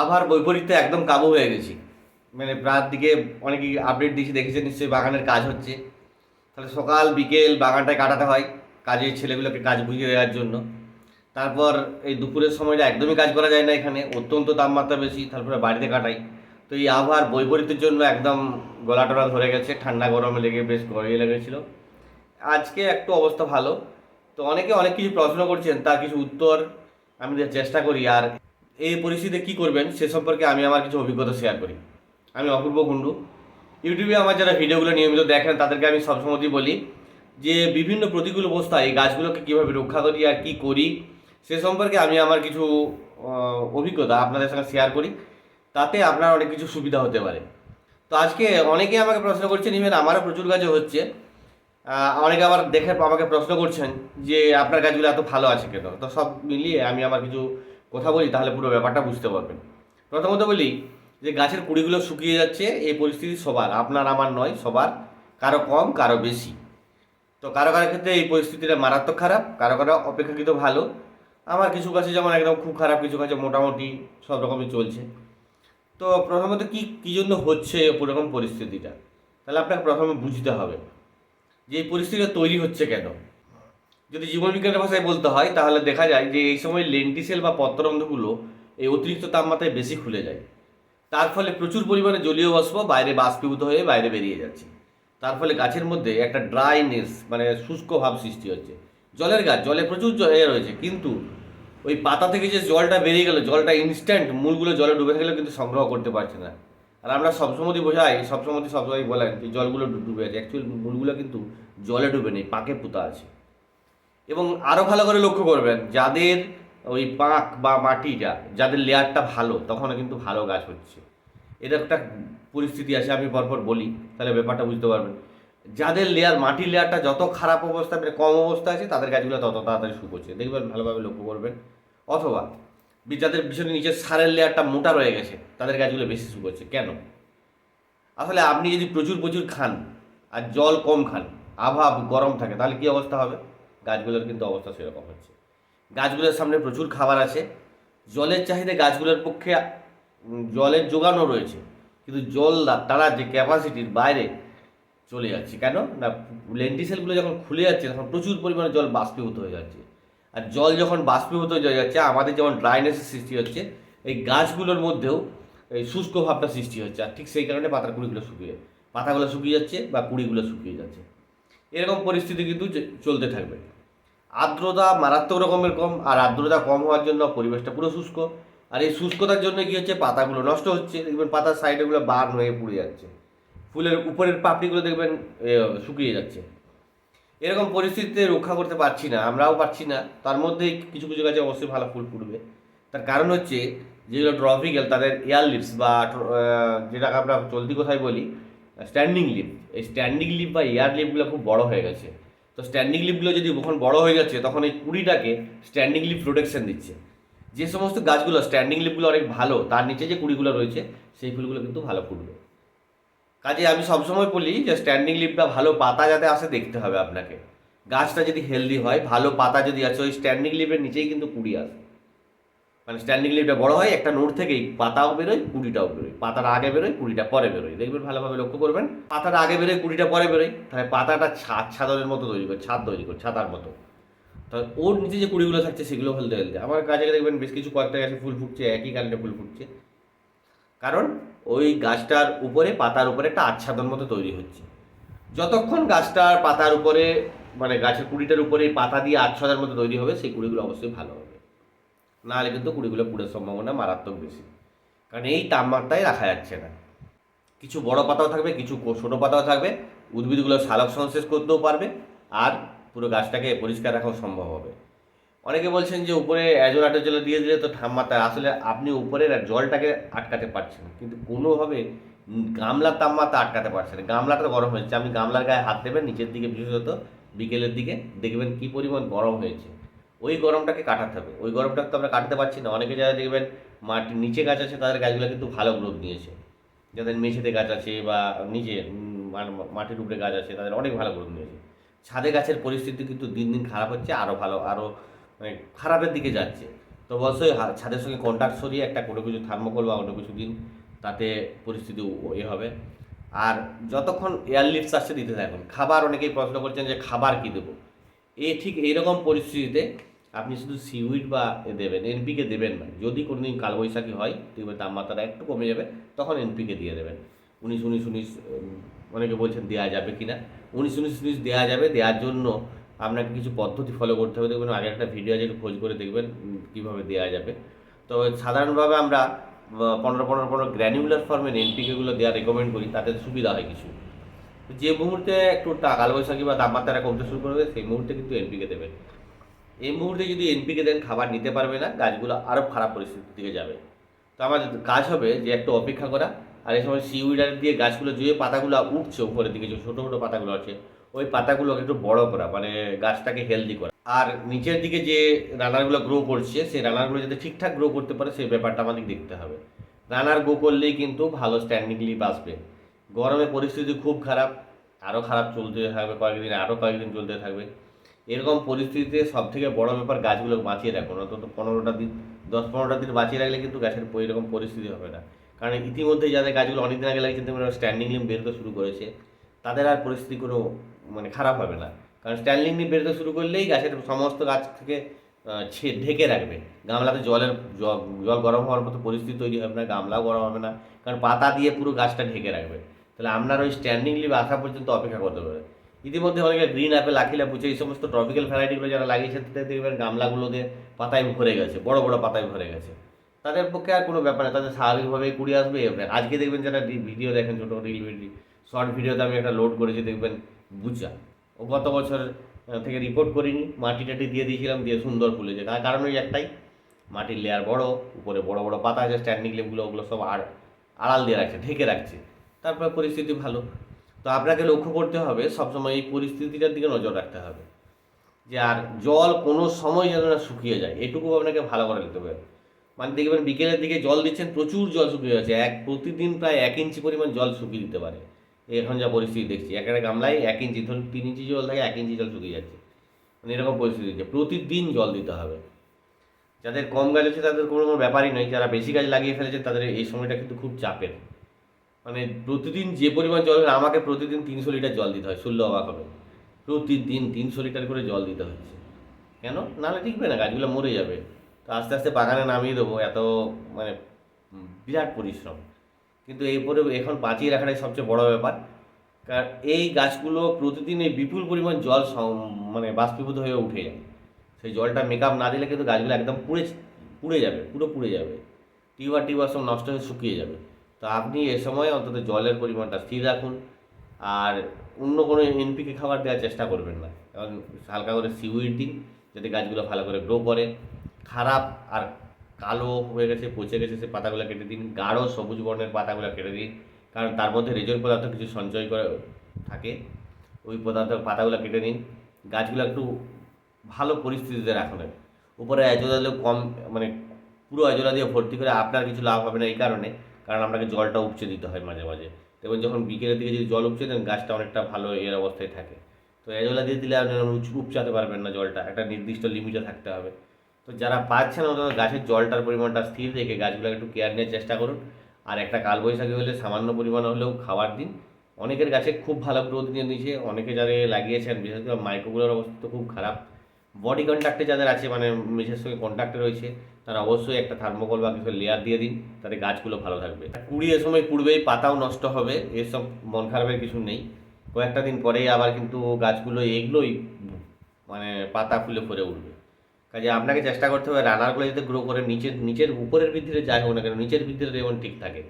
আবহাওয়ার বৈপরীত্যে একদম কাবু হয়ে গেছি। মানে রাত দিকে অনেকেই আপডেট দিয়েছি দেখেছেন নিশ্চয়ই বাগানের কাজ হচ্ছে। তাহলে সকাল, বিকেল বাগানটায় কাটাতে হয়, কাজের ছেলেগুলোকে কাজ বুঝিয়ে দেওয়ার জন্য। তারপর এই দুপুরের সময়টা একদমই কাজ করা যায় না এখানে, অত্যন্ত তাপমাত্রা বেশি, তারপরে বাড়িতে কাটাই। তো এই আবহাওয়ার বৈপরীত্যের জন্য একদম গলা টলা ধরে গেছে, ঠান্ডা গরমে লেগে বেশ গড়িয়ে লেগেছিলো। আজকে একটু অবস্থা ভালো। তো অনেকে অনেক কিছু প্রশ্ন করছেন, তার কিছু উত্তর আমি চেষ্টা করি, আর এই পরিস্থিতিতে কী করবেন সে সম্পর্কে আমি আমার কিছু অভিজ্ঞতা শেয়ার করি। আমি অপূর্ব কুণ্ডু। ইউটিউবে আমার যারা ভিডিওগুলো নিয়মিত দেখেন, তাদেরকে আমি সবসময়ই বলি যে, বিভিন্ন প্রতিকূল অবস্থায় এই গাছগুলোকে কীভাবে রক্ষা করি আর কী করি, সে সম্পর্কে আমি আমার কিছু অভিজ্ঞতা আপনাদের সঙ্গে শেয়ার করি। তাতে আপনার অনেক কিছু সুবিধা হতে পারে। তো আজকে অনেকেই আমাকে প্রশ্ন করছেন ইভেন আমারও প্রচুর গাছে হচ্ছে। অনেকে আবার দেখে, আমাকে প্রশ্ন করছেন যে, আপনার গাছগুলো এত ভালো আছে কেন? তো সব মিলিয়ে আমি আমার কিছু কথা বলি, তাহলে পুরো ব্যাপারটা বুঝতে পারবেন। প্রথমত বলি যে গাছের কুড়িগুলো শুকিয়ে যাচ্ছে, এই পরিস্থিতি সবার, আপনার আমার নয়, সবার। কারও কম, কারও বেশি। তো কারও কারও ক্ষেত্রে এই পরিস্থিতিটা মারাত্মক খারাপ, কারও কারও অপেক্ষাকৃত ভালো। আমার কিছু গাছে যেমন একদম খুব খারাপ, কিছু গাছে মোটামুটি সব রকমই চলছে। তো প্রথমত কি, কী জন্য হচ্ছে ওরকম পরিস্থিতিটা? তাহলে আপনাকে প্রথমে বুঝতে হবে যে এই পরিস্থিতিটা তৈরি হচ্ছে কেন। যদি জীবনবিজ্ঞানের ভাষায় বলতে হয়, তাহলে দেখা যায় যে এই সময় লেন্টিসেল বা পত্ররন্ধ্রগুলো এই অতিরিক্ত তাপমাত্রায় বেশি খুলে যায়। তার ফলে প্রচুর পরিমাণে জলীয় বাষ্প বাইরে বাষ্পীভূত হয়ে বাইরে বেরিয়ে যাচ্ছে। তার ফলে গাছের মধ্যে একটা ড্রাইনেস মানে শুষ্ক ভাব সৃষ্টি হচ্ছে। জলের গাছ, জলে প্রচুর জল রয়েছে, কিন্তু ওই পাতা থেকে যে জলটা বেরিয়ে গেল, জলটা ইনস্ট্যান্ট মূলগুলো জলে ডুবে থাকলেও কিন্তু সংগ্রহ করতে পারছে না। আর আমরা সবসময়ই বোঝাই সবসময় সবসময় বলেন যে জলগুলো ডুবে আছে। অ্যাকচুয়ালি মূলগুলো কিন্তু জলে ডুবে নেই, পাকে পুঁতা আছে। এবং আরও ভালো করে লক্ষ্য করবেন, যাদের ওই পাঁক বা মাটিটা, যাদের লেয়ারটা ভালো, তখনও কিন্তু ভালো গাছ হচ্ছে। এটা একটা পরিস্থিতি আছে, আমি পরপর বলি, তাহলে ব্যাপারটা বুঝতে পারবেন। যাদের লেয়ার, মাটির লেয়ারটা যত খারাপ অবস্থা মানে কম অবস্থা আছে, তাদের গাছগুলো তত তাড়াতাড়ি শুকোচ্ছে দেখবেন ভালোভাবে লক্ষ্য করবেন। অথবা যাদের পিছনে নিচের সারের লেয়ারটা মোটা রয়ে গেছে, তাদের গাছগুলো বেশি শুকোচ্ছে কেন? আসলে আপনি যদি প্রচুর প্রচুর খান, আর জল কম খান, আবহাওয়া গরম থাকে, তাহলে কী অবস্থা হবে? গাছগুলোর কিন্তু অবস্থা সেরকম হচ্ছে। গাছগুলোর সামনে প্রচুর খাবার আছে। জলের চাহিদা গাছগুলোর পক্ষে জলের যোগানও রয়েছে। কিন্তু জল তারা যে ক্যাপাসিটির বাইরে চলে যাচ্ছে, কেন? না লেন্টিসেলগুলো যখন খুলে যাচ্ছে, তখন প্রচুর পরিমাণে জল বাষ্পীভূত হয়ে যাচ্ছে। আর জল যখন বাষ্পীভূত হয়ে যাচ্ছে, আমাদের যেমন ড্রাইনেসের সৃষ্টি হচ্ছে, এই গাছগুলোর মধ্যেও এই শুষ্ক ভাবটা সৃষ্টি হচ্ছে। আর ঠিক সেই কারণে পাতার কুড়িগুলো শুকিয়ে, পাতাগুলো শুকিয়ে যাচ্ছে বা কুড়িগুলো শুকিয়ে যাচ্ছে। এরকম পরিস্থিতি কিন্তু চলতে থাকবে। আর্দ্রতা মারাত্মক রকমের কম, আর আর্দ্রতা কম হওয়ার জন্য পরিবেশটা পুরো শুষ্ক। আর এই শুষ্কতার জন্য কি হচ্ছে? পাতাগুলো নষ্ট হচ্ছে। দেখবেন পাতার সাইডেগুলো বার হয়ে পুড়ে যাচ্ছে। ফুলের উপরের পাপড়িগুলো দেখবেন শুকিয়ে যাচ্ছে। এরকম পরিস্থিতিতে রক্ষা করতে পারছি না, আমরাও পারছি না। তার মধ্যে কিছু কিছু গাছে অবশ্যই ভালো ফুল ফুটবে। তার কারণ হচ্ছে, যেগুলো ট্রপিক্যাল তাদের এয়ার লিপস বা যেটাকে আমরা চলতি কথায় বলি, স্ট্যান্ডিং লিপ এই স্ট্যান্ডিং লিপ বা এয়ার লিপগুলো খুব বড় হয়ে গেছে। তো স্ট্যান্ডিং লিপগুলো যদি যখন বড় হয়ে যাচ্ছে, তখন এই কুড়িটাকে স্ট্যান্ডিং লিপ প্রোটেকশন দিচ্ছে। যে সমস্ত গাছগুলো স্ট্যান্ডিং লিপগুলো অনেক ভালো, তার নিচে যে কুড়িগুলো রয়েছে, সেই ফুলগুলো কিন্তু ভালো ফুটবে। কাজে আমি সবসময় বলি যে স্ট্যান্ডিং লিপটা ভালো পাতা যাতে আসে, দেখতে হবে আপনাকে। গাছটা যদি হেলদি হয়, ভালো পাতা যদি আসে ওই স্ট্যান্ডিং লিপের নিচেই কিন্তু কুড়ি আসে মানে স্ট্যান্ডিং লিপটা বড় হয়, একটা নোট থেকেই পাতাও বেরোয়, কুড়িটাও বেরোয়। পাতার আগে বেরোয়, কুড়িটা পরে বেরোয়। দেখবেন ভালোভাবে লক্ষ্য করবেন পাতাটা আগে বেরোয়, কুড়িটা পরে বেরোয়। তাহলে পাতাটা ছাদ, ছাদরের মতো তৈরি করে, ছাদ তৈরি করে, ছাতার মতো। তাহলে ওর নিচে যে কুড়িগুলো থাকছে, সেগুলো হেলতে হেলতে আমার কাছে দেখবেন বেশ কিছু কয়েকটা গাছে ফুল ফুটছে, একই কারণে ফুল ফুটছে। কারণ ওই গাছটার উপরে, পাতার উপরে একটা আচ্ছাদন মতো তৈরি হচ্ছে। যতক্ষণ গাছটার পাতার উপরে মানে গাছের কুড়িটার উপরে পাতা দিয়ে আচ্ছাদের মতো তৈরি হবে, সেই কুড়িগুলো অবশ্যই ভালো হবে। নাহলে কিন্তু কুড়িগুলো পুড়ের সম্ভাবনা মারাত্মক বেশি। কারণ এই তাপমাত্রায় রাখা যাচ্ছে না। কিছু বড় পাতাও থাকবে, কিছু ছোটো পাতাও থাকবে। উদ্ভিদগুলো সালোক সংশ্লেষ করতেও পারবে আর পুরো গাছটাকে পরিষ্কার রাখাও সম্ভব হবে। অনেকে বলছেন যে উপরে অ্যাজোলাটো জল দিয়ে দিলে তো ঠাম্মাতা আসলে আপনি উপরের জলটাকে আটকাতে পারছেন কিন্তু কোনোভাবে গামলার তাপমাত্রা আটকাতে পারছেন গামলাটা গরম হয়েছে আপনি গামলার গায়ে হাত দেবেন, নিচের দিকে বিশেষত বিকেলের দিকে। দেখবেন কি পরিমাণ গরম হয়েছে। ওই গরমটাকে কাটাতে হবে। ওই গরমটাকে তো আমরা কাটাতে পারছি না। অনেকে যারা দেখবেন মাটির নিচে গাছ আছে তাদের গাছগুলো কিন্তু ভালো গ্রোথ নিয়েছে। যাদের মেঝেতে গাছ আছে বা উম, মাটির উপরে গাছ আছে তাদের অনেক ভালো গ্রোথ নিয়েছে। ছাদে গাছের পরিস্থিতি কিন্তু দিন দিন খারাপ হচ্ছে আরও ভালো আরও মানে খারাপের দিকে যাচ্ছে। তো অবশ্যই ছাদের সঙ্গে কন্ট্যাক্ট সরিয়ে একটা কোনো কিছু থার্মোকল বা অন্য কিছু দিন তাতে পরিস্থিতি এ হবে। আর যতক্ষণ এয়ার লিফ্টস আসছে দিতে থাকুন। খাবার অনেকেই প্রশ্ন করছেন যে খাবার কী দেবো? এ ঠিক এইরকম পরিস্থিতিতে আপনি শুধু সিউইড বা দেবেন এনপিকে দেবেন না। যদি কোনো দিন কালবৈশাখী হয় দেখবেন তাপমাত্রা একটু কমে যাবে, তখন এনপিকে দিয়ে দেবেন। উনিশ উনিশ উনিশ অনেকে বলছেন দেওয়া যাবে কি না উনিশ উনিশ উনিশ দেওয়া যাবে দেওয়ার জন্য আপনাকে কিছু পদ্ধতি ফলো করতে হবে। দেখবেন আগে একটা ভিডিও আছে খোঁজ করে দেখবেন কীভাবে দেওয়া যাবে। তো সাধারণভাবে আমরা পনেরো পনেরো পনেরো গ্র্যানিউলার ফর্মের এনপিকেগুলো দেওয়া রেকমেন্ড করি, তাতে সুবিধা হয় কিছু। যে মুহূর্তে একটু টা- কালবৈশাখী বা তাপমাত্রা কমতে শুরু করবে সেই মুহূর্তে কিন্তু এনপিকে দেবেন। এই মুহূর্তে যদি এনপিকে দেন, খাবার নিতে পারবে না, গাছগুলো আরও খারাপ পরিস্থিতির দিকে যাবে। তো আমাদের কাজ হবে যে একটু অপেক্ষা করা, আর এই সময় সিউইডার দিয়ে গাছগুলো যে পাতাগুলো উঠছে উপরের দিকে, যে ছোটো ছোটো পাতাগুলো আছে, ওই পাতাগুলোকে একটু বড় করা মানে গাছটাকে হেলদি করা। আর নিচের দিকে যে রানারগুলো গ্রো করছে, সেই রানারগুলো যাতে ঠিকঠাক গ্রো করতে পারে, সেই ব্যাপারটা আমাদের দেখতে হবে। রানার গ্রো করলেই কিন্তু ভালো স্ট্যান্ডিং লিপ আসবে। গরমে পরিস্থিতি খুব খারাপ আরও খারাপ চলতে থাকবে, কয়েকদিন আরও কয়েকদিন চলতে থাকবে। এরকম পরিস্থিতিতে সব থেকে বড় ব্যাপার গাছগুলো বাঁচিয়ে রাখুন অন্তত পনেরোটা দিন, দশ পনেরোটা দিন বাঁচিয়ে রাখলে কিন্তু গাছের ওই রকম পরিস্থিতি হবে না। কারণ ইতিমধ্যে যাদের গাছগুলো অনেকদিন আগে লাগিয়েছে কিন্তু স্ট্যান্ডিং লিম বেরোতে শুরু করেছে। তাদের আর পরিস্থিতি কোনো মানে খারাপ হবে না। কারণ স্ট্যান্ডিং লিম বেরোতে শুরু করলেই গাছের সমস্ত গাছ থেকে ছে ঢেকে রাখবে। গামলাতে জলের, জল গরম হওয়ার মতো পরিস্থিতি তৈরি হবে না, গামলাও গরম হবে না। কারণ পাতা দিয়ে পুরো গাছটা ঢেকে রাখবে। তাহলে আপনার ওই স্ট্যান্ডিং লিভ আসা পর্যন্ত অপেক্ষা করতে পারে ইতিমধ্যে অনেকে গ্রিন অ্যাপেল আখিলা পুচে এই সমস্ত ট্রপিক্যাল ভ্যারাইটিগুলো যারা লাগিয়েছেন তাদের দেখবেন গামলাগুলোতে পাতায় ভরে গেছে, বড় বড় পাতায় ভরে গেছে। তাদের পক্ষে আর কোনো ব্যাপার নেই তাদের স্বাভাবিকভাবেই কুড়ি আসবে আজকে দেখবেন যারা ভিডিও দেখেন, ছোটো রিল ভিডিও শর্ট ভিডিওতে আমি একটা লোড করেছি, দেখবেন বুচা ও গত বছর থেকে রিপোর্ট করিনি, মাটি টাটি দিয়ে দিয়েছিলাম, দিয়ে সুন্দর ফুলেছে। তার কারণ ওই একটাই, মাটির লেয়ার বড়, উপরে বড় বড় পাতা আছে স্ট্যান্ডিং লেপগুলো ওগুলো সব আর আড়াল দিয়ে রাখছে, ঢেকে রাখছে। তারপর পরিস্থিতি ভালো। তো আপনাকে লক্ষ্য করতে হবে, সবসময় এই পরিস্থিতিটার দিকে নজর রাখতে হবে। যে আর জল কোনো সময় যেন না শুকিয়ে যায়, এটুকু আপনাকে ভালো করে নিতে হবে। মানে দেখবেন বিকেলের দিকে জল দিচ্ছেন, প্রচুর জল শুকিয়ে যাচ্ছে। এক, প্রতিদিন প্রায় এক ইঞ্চি পরিমাণ জল শুকিয়ে দিতে পারে। এখন যা পরিস্থিতি দেখছি, এক একটা গামলায় এক ইঞ্চি, ধরুন তিন ইঞ্চি জল থাকে, এক ইঞ্চি জল শুকিয়ে যাচ্ছে। মানে এরকম পরিস্থিতি হচ্ছে। প্রতিদিন জল দিতে হবে। যাদের কম গাছ আছে তাদের কোনো কোনো ব্যাপারই নয়, যারা বেশি গাছ লাগিয়ে ফেলেছে তাদের এই সময়টা কিন্তু খুব চাপের। মানে প্রতিদিন যে পরিমাণ জল আমাকে প্রতিদিন তিনশো লিটার জল দিতে হয় শুনলে অবাক হবে। প্রতিদিন তিনশো লিটার করে জল দিতে হচ্ছে। কেন? নাহলে টিকবে না, গাছগুলো মরে যাবে। তো আস্তে আস্তে বাগানে নামিয়ে দেবো, এত মানে বিরাট পরিশ্রম। কিন্তু এরপরে এখন বাঁচিয়ে রাখাটাই সবচেয়ে বড় ব্যাপার। কারণ এই গাছগুলো প্রতিদিন এই বিপুল পরিমাণ জল মানে বাষ্পীভূত হয়ে উঠে যায়। সেই জলটা মেকআপ না দিলে কিন্তু গাছগুলো একদম পুড়ে পুড়ে যাবে, পুরো পুড়ে যাবে। টিউবার টিউবার সব নষ্ট হয়ে শুকিয়ে যাবে। তো আপনি এ সময় অন্তত জলের পরিমাণটা স্থির রাখুন। আর অন্য কোনো এনপিকে খাবার দেওয়ার চেষ্টা করবেন না। কারণ হালকা করে সিউইড দিন, যাতে গাছগুলো ভালো করে গ্রো করে। খারাপ আর কালো হয়ে গেছে, পচে গেছে, সে পাতাগুলো কেটে দিন। গাঢ় সবুজ বর্ণের পাতাগুলো কেটে দিন। কারণ তার মধ্যে রেজর পদার্থ কিছু সঞ্চয় করে থাকে। ওই পদার্থ পাতাগুলো কেটে নিন। গাছগুলো একটু ভালো পরিস্থিতিতে রাখুন। উপরে অ্যাজোলা কম মানে পুরো অ্যাজোলা দিয়ে ভর্তি করে আপনার কিছু লাভ হবে না এই কারণে। কারণ আপনাকে জলটা উপচে দিতে হয় মাঝে মাঝে। দেখবেন যখন বিকেলের দিকে যদি জল উপচে দেন, গাছটা অনেকটা ভালো এর অবস্থায় থাকে। তো অ্যাজোলা দিয়ে দিলে আপনি উচ- উপচাতে পারবেন না জলটা। একটা নির্দিষ্ট লিমিটে থাকতে হবে। তো যারা পাচ্ছেন অন্তত গাছের জলটার পরিমাণটা স্থির রেখে গাছগুলোকে একটু কেয়ার নেওয়ার চেষ্টা করুন। আর একটা কালবৈশাখী হলে সামান্য পরিমাণ হলেও খাবার দিন। অনেকের গাছে খুব ভালো গ্রোথ নিয়ে নিয়েছে অনেকে যারা লাগিয়েছেন, বিশেষ করে মাইক্রোগুলোর অবস্থা তো খুব খারাপ। বডি কন্ট্যাক্টে যাদের আছে মানে বিশেষ সঙ্গে কন্ট্যাক্টে রয়েছে, তারা অবশ্যই একটা থার্মোকল বা কিছু লেয়ার দিয়ে দিন, তাতে গাছগুলো ভালো থাকবে। কুড়ি এ সময় পুড়বেই পাতাও নষ্ট হবে এসব মন খারাপের কিছু নেই। কয়েকটা দিন পরেই আবার কিন্তু গাছগুলো এগুলোই মানে পাতা ফুলে ভরে উঠবে। কাজে আপনাকে চেষ্টা করতে হবে, রানারগুলো যাতে গ্রো করে নিচের নিচের উপরের বৃদ্ধিতে যাই হোক না কেন, নিচের বৃদ্ধিতে যেমন ঠিক থাকে।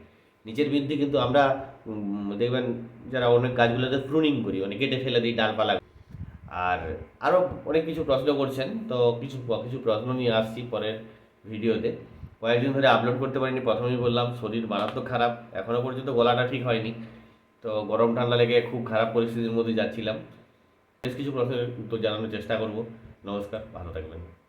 নিচের বৃদ্ধি কিন্তু আমরা দেখবেন যারা অনেক গাছগুলোতে প্রুনিং করি, অনেক কেটে ফেলে দিই, ডালপালা আর আরও অনেক কিছু প্রশ্ন করছেন, তো কিছু কিছু প্রশ্ন নিয়ে আসছি পরের ভিডিওতে। কয়েকদিন ধরে আপলোড করতে পারিনি, প্রথমেই বললাম শরীর মারাত্মক খারাপ এখনও পর্যন্ত গলাটা ঠিক হয়নি। তো গরম ঠান্ডা লেগে খুব খারাপ পরিস্থিতির মধ্যে যাচ্ছিলাম। বেশ কিছু প্রশ্নের উত্তর জানানোর চেষ্টা করব। নমস্কার, ভালো থাকবেন।